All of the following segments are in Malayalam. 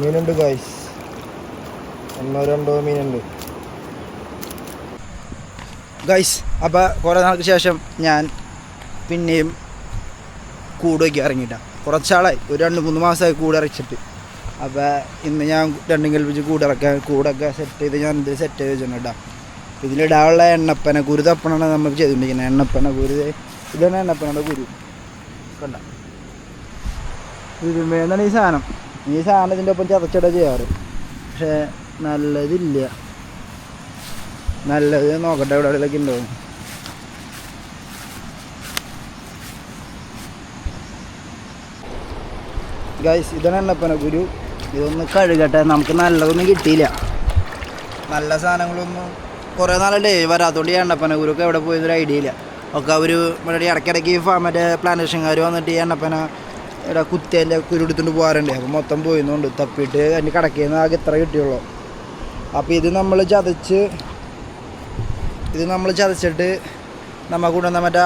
മീനുണ്ട് ഗായ്സ് ഒന്നോ രണ്ടോ മീനുണ്ട്. ഗൈസ് അപ്പോൾ കുറേ നാൾക്ക് ശേഷം ഞാൻ പിന്നെയും കൂട് വയ്ക്കാൻ ഇറങ്ങിയിട്ടാണ് കുറച്ചാളായി. ഒരു രണ്ട് മൂന്ന് മാസമായി കൂട് ഇറച്ചിട്ട് അപ്പോൾ ഇന്ന് ഞാൻ രണ്ടും കൽപ്പിച്ച് കൂട് ഇറക്കാൻ കൂടൊക്കെ സെറ്റ് ചെയ്ത് ഞാൻ ഇത് സെറ്റ് ചെയ്ത് വെച്ചിട്ടുണ്ട്. ഇതിലിടാനുള്ള എണ്ണപ്പന കുരു തപ്പണമാണ് നമ്മൾ ചെയ്തുകൊണ്ടിരിക്കുന്നത്. എണ്ണപ്പന കുരു. ഇതാണ് എണ്ണപ്പനയുടെ കുരു. കണ്ട. ഇരുമേന്നാണ് ഈ സാധനം? ഈ സാധനം ഇതിന്റെ ഒപ്പം ചതച്ചിട ചെയ്യാറ്. പക്ഷേ നല്ലതില്ല. നല്ലത് നോക്കട്ടെ എവിടെ എവിടെയൊക്കെ ഉണ്ടാവും ഗൈസ് ഇതാണ് എണ്ണപ്പന ഗുരു ഇതൊന്ന് കഴുകട്ടെ. നമുക്ക് നല്ലതൊന്നും കിട്ടിയില്ല. നല്ല സാധനങ്ങളൊന്നും കുറേ നാളല്ലേ വരാത്തോണ്ട് ഈ എണ്ണപ്പന ഗുരുക്ക് എവിടെ പോയതൊരു ഐഡിയ ഇല്ല. ഒക്കെ അവർ ഇവിടെ ഇടയ്ക്കിടയ്ക്ക് ഈ മറ്റേ പ്ലാന്റേഷൻകാർ വന്നിട്ട് ഈ എണ്ണപ്പന ഇവിടെ കുത്തേന്റെ കുരു എടുത്തുകൊണ്ട് പോകാറുണ്ട്. അപ്പോൾ മൊത്തം പോയിന്നുണ്ട് തപ്പിയിട്ട് അതിന് കിടക്കുന്ന ആകെ ഇത്ര കിട്ടിയുള്ളൂ. അപ്പോൾ ഇത് നമ്മൾ ചതച്ച് ഇത് നമ്മൾ ചതച്ചിട്ട് നമ്മൾ കൊണ്ടുവന്ന മറ്റേ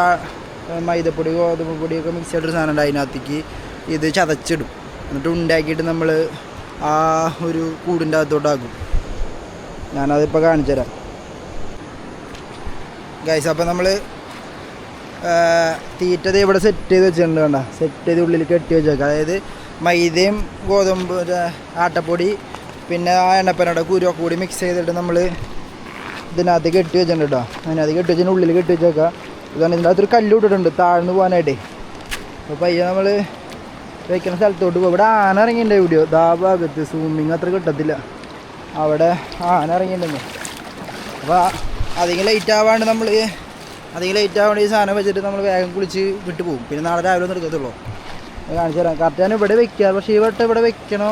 മൈദപ്പൊടി ഗോതമ്പ് പൊടിയൊക്കെ മിക്സ് ചെയ്തിട്ടൊരു സാധനം ഉണ്ട് അതിനകത്തേക്ക്. ഇത് ചതച്ചിടും. എന്നിട്ട് ഉണ്ടാക്കിയിട്ട് നമ്മൾ ആ ഒരു കൂടിന്റെ അകത്തോട്ടാക്കും ഞാനതിപ്പോൾ കാണിച്ചു തരാം ഗൈസ് അപ്പോൾ നമ്മൾ തീറ്റ ദേ ഇവിടെ സെറ്റ് ചെയ്ത് വെച്ചിട്ടുണ്ട് വേണ്ട സെറ്റ് ചെയ്ത് ഉള്ളിൽ കെട്ടി വെച്ചേക്കുക അതായത് മൈദയും ഗോതമ്പ് ആട്ടപ്പൊടി പിന്നെ ആ എണ്ണപ്പനയുടെ കുരുവൊക്കെ കൂടി മിക്സ് ചെയ്തിട്ട് നമ്മൾ ഇതിനകത്ത് കെട്ടി വെച്ചിട്ടുണ്ട് കേട്ടോ. അതിനകത്ത് കെട്ടി വെച്ചതിന് ഉള്ളിൽ കെട്ടി വെച്ചേക്കുക ഇതാണ് ഇതിന്റെ അകത്തൊരു കല്ല് ഇട്ടിട്ടുണ്ട് താഴ്ന്നു പോകാനായിട്ടേ. അപ്പോൾ പയ്യെ നമ്മൾ വയ്ക്കുന്ന സ്ഥലത്തോട്ട് പോകും ഇവിടെ ആന ഇറങ്ങിയിട്ടുണ്ട് വീഡിയോ ദാ ഭാഗത്ത് സൂമിങ് അത്ര കിട്ടത്തില്ല. അവിടെ ആന ഇറങ്ങിയിട്ടുണ്ടെന്ന് അപ്പോൾ അധികം ലൈറ്റ് ആവാണ്ട് നമ്മൾ അധികം ലേറ്റ് ഈ സാധനം വെച്ചിട്ട് നമ്മൾ വേഗം കുളിച്ച് വിട്ടു പോകും. പിന്നെ നാളെ രാവിലെ ഒന്നും എടുക്കത്തുള്ളൂ കാണിച്ചു തരാം. കറക്റ്റ് ഞാൻ ഇവിടെ വെക്കുക പക്ഷേ ഈ വട്ടം ഇവിടെ വെക്കണോ?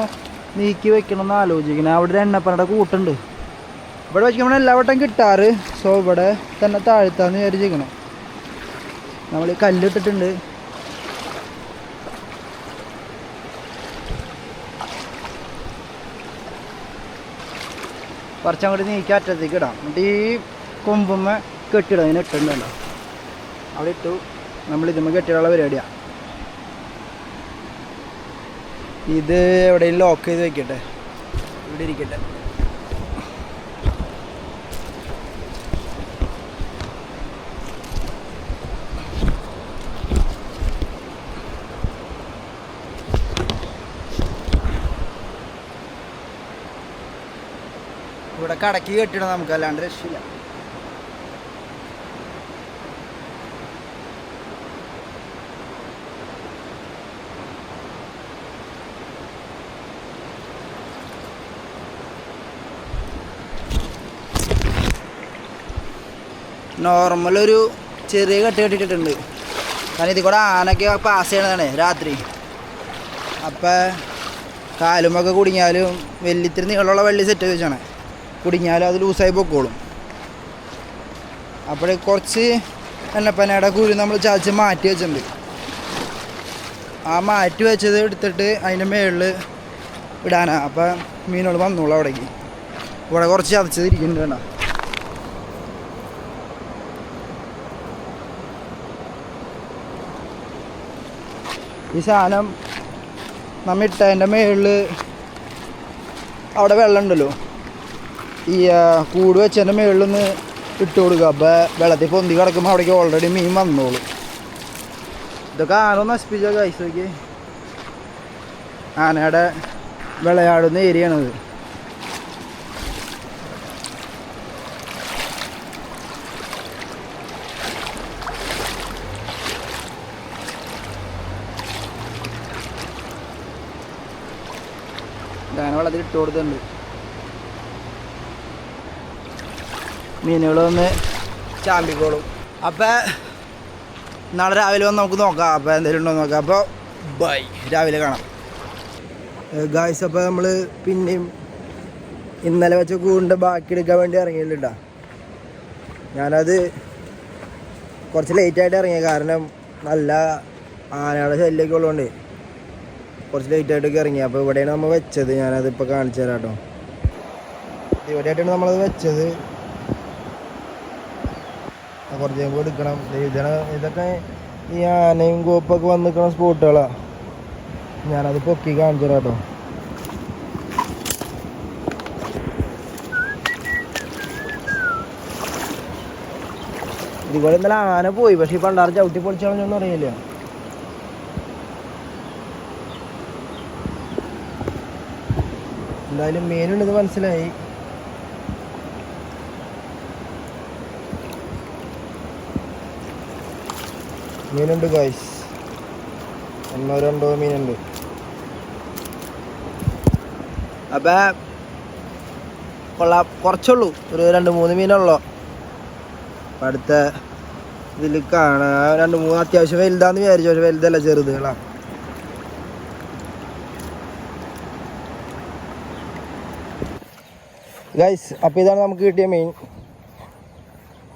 നീക്കി വെക്കണം എന്ന് ആലോചിക്കണം. അവിടെ ഒരു കൂട്ടുണ്ട്. ഇവിടെ വെക്കുമ്പോൾ എല്ലാ വട്ടം കിട്ടാറ്. സോ ഇവിടെ തന്നെ താഴ്ത്താന്ന് വിചാരിച്ചിരിക്കണം. നമ്മൾ കല്ലിട്ടിട്ടുണ്ട്. കുറച്ചങ്ങോട്ട് നീക്കി അറ്റത്തേക്ക് ഇടാം. എന്നിട്ട് ഈ കൊമ്പുമ്മ കെട്ടിടാം അതിന് ഇട്ടുണ്ടല്ലോ അവിടെ ഇട്ടു. നമ്മൾ ഇതുമ്മ കെട്ടിയുള്ള പരിപാടിയാണ് ഇത് എവിടെയും ലോക്ക് ചെയ്ത് വെക്കട്ടെ. ഇവിടെ ഇരിക്കട്ടെ. ഇവിടെ കടക്കി കെട്ടിടണം നമുക്ക് അല്ലാണ്ട് രക്ഷയില്ല. നോർമൽ ഒരു ചെറിയ കെട്ട് കെട്ടിയിട്ടുണ്ട് കാരണം ഇതിൽ കൂടെ ആനൊക്കെ പാസ് ചെയ്യണതാണ് രാത്രി. അപ്പം കാലുമൊക്കെ കുടുങ്ങിയാലും വലിയത്തിരി നീളമുള്ള വെള്ളി സെറ്റ് വെച്ചാണ്. കുടുങ്ങിയാലും അത് ലൂസായി പൊക്കോളും. അപ്പോൾ കുറച്ച് എണ്ണപ്പനയുടെ കുരു നമ്മൾ ചാച്ച് മാറ്റി വെച്ചിട്ടുണ്ട്. ആ മാറ്റി വെച്ചത് എടുത്തിട്ട് അതിന്റെ മേളിൽ ഇടാനാണ് അപ്പം മീനുകൾ വന്നോളൂ അവിടേക്ക്. ഇവിടെ കുറച്ച് ചതച്ചത് ഇരിക്കുന്നുണ്ട് വേണ്ട ഈ സാധനം നമ്മ ഇട്ടതിന്റെ മേളിൽ അവിടെ വെള്ളം ഉണ്ടല്ലോ ഈ കൂട് വെച്ചതിന്റെ മുകളിലൊന്ന് ഇട്ട് കൊടുക്കുക. അപ്പോൾ വെള്ളത്തിൽ പൊന്തി കിടക്കുമ്പോൾ അവിടേക്ക് ഓൾറെഡി മീൻ വന്നോളൂ. ഇതൊക്കെ ആന നശിപ്പിച്ച കൈസൊക്കെ ആനയുടെ വിളയാടുന്ന ഏരിയയാണത് ആന അതിൽ ഇട്ട് കൊടുത്തിട്ടുണ്ട്. മീനുകളൊന്ന് ചാമ്പിക്കോളും. അപ്പം നാളെ രാവിലെ വന്ന് നമുക്ക് നോക്കാം. അപ്പോൾ എന്തെങ്കിലും ഉണ്ടോ നോക്കാം. അപ്പോൾ ബൈ. രാവിലെ കാണാം. ഗായ്സ് അപ്പോൾ നമ്മൾ പിന്നെയും ഇന്നലെ വെച്ച കൂടിന്റെ ബാക്കി എടുക്കാൻ വേണ്ടി ഇറങ്ങിയിട്ടാ ഞാനത് കുറച്ച് ലേറ്റായിട്ട് ഇറങ്ങിയ കാരണം നല്ല ആനകളുടെ ശല്യമൊക്കെ ഉള്ളതുകൊണ്ട് കുറച്ച് ലേറ്റായിട്ടൊക്കെ ഇറങ്ങി അപ്പോൾ ഇവിടെയാണ് നമ്മൾ വെച്ചത്. ഞാനത് ഞാനതിപ്പോൾ കാണിച്ചു തരാം കേട്ടോ ഇവിടെയായിട്ടാണ് നമ്മളത് വെച്ചത്. കുറച്ച് കഴിയുമ്പോൾ എടുക്കണം. ഇതാണ് ഇതൊക്കെ ഈ ആനയും കോപ്പൊക്കെ വന്ന് നിൽക്കുന്ന സ്പോട്ടുകളാണ് ഞാനത് പൊക്കി കാണിച്ചു തരാം കേട്ടോ ഇതുപോലെ ഇന്നലെ ആന പോയി. പക്ഷെ പണ്ടാറ് ചവിട്ടി പൊളിച്ചാണെന്നൊന്നും അറിയില്ല. എന്തായാലും മീനുണ്ടെന്ന് മനസ്സിലായി. മീനുണ്ട് ഗായ്സ് ഒന്നോ രണ്ടോ മീനുണ്ട്. അപ്പ കൊള്ളാം. കുറച്ചുള്ളൂ. ഒരു രണ്ട് മൂന്ന് മീനുള്ളൂ. അപ്പം അടുത്ത ഇതിൽ കാണാൻ രണ്ട് മൂന്ന് അത്യാവശ്യം വലുതാന്ന് വിചാരിച്ചു. പക്ഷെ വലുതല്ല ചെറുതുകളാ ഗൈസ് അപ്പോൾ ഇതാണ് നമുക്ക് കിട്ടിയ മെയിൻ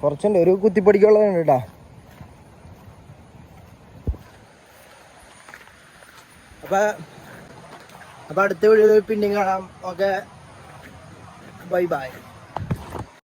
കുറച്ചുണ്ട്. ഒരു കുത്തിപ്പടിക്കുള്ളതാണ് കേട്ടോ. അപ്പോൾ അപ്പോൾ അടുത്ത വീഡിയോയിൽ പിന്നെയും കാണാം. ഓക്കെ. Bye bye